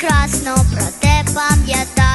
прекрасно про те пам'ятаю.